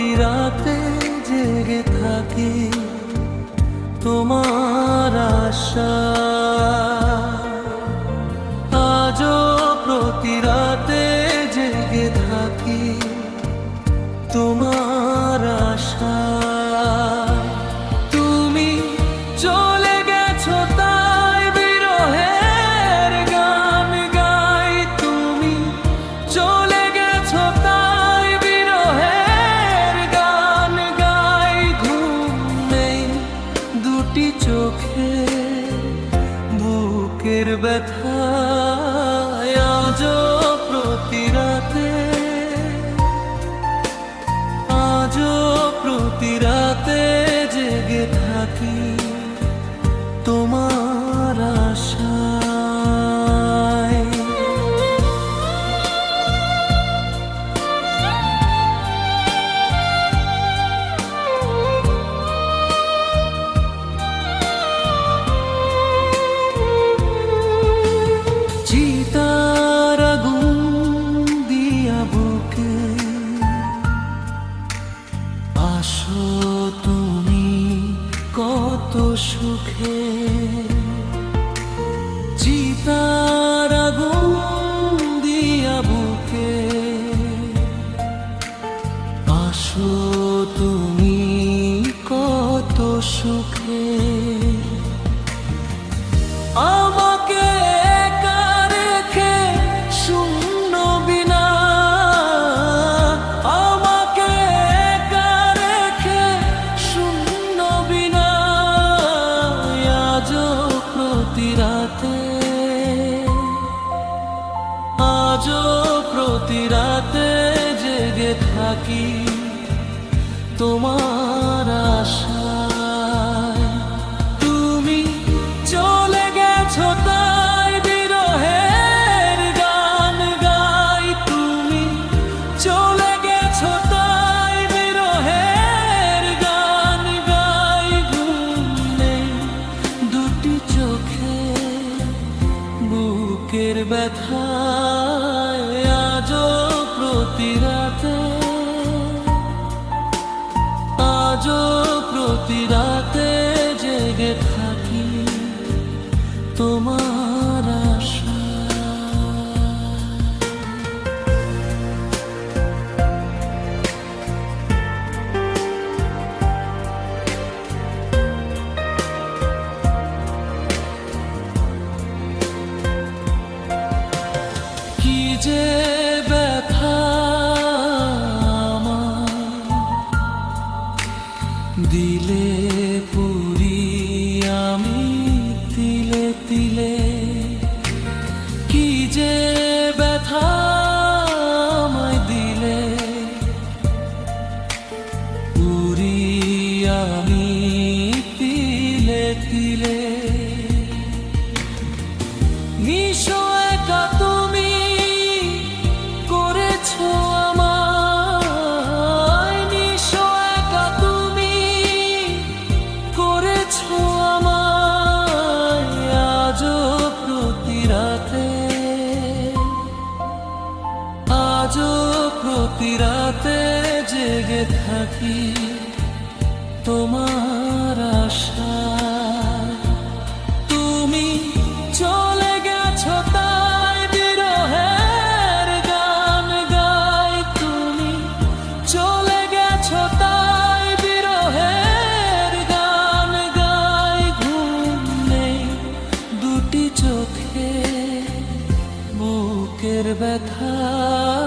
প্রতি রাতে জেগে থাকি তোমার আশা। আজও প্রতি রাতে জেগে থাকি তোমার আশা। থাকি তোমার চিতার আগুন দিয়া বুকে আসো। কত সুখে চিতার আগুন দিয়া বুকে। আসো তুমি কত সুখে থাকি তোমার আশায়। তুমি চলে গেছো তাই বিরহের গান গাই। তুমি চলে গেছো তাই বিরহের গান গাই। ঘুম নেই দুটি চোখে বুকের ব্যথায় আজও প্রতি প্রতি রাতে দিলে পুরি আমি তিলে তিলে। কি যে ব্যথা আমায় দিলে। পুরি আমি তিলে তিলে। করেছ আমায় আজও প্রতি রাতে। রাতে জেগে থাকি তোমার বুকের ব্যথা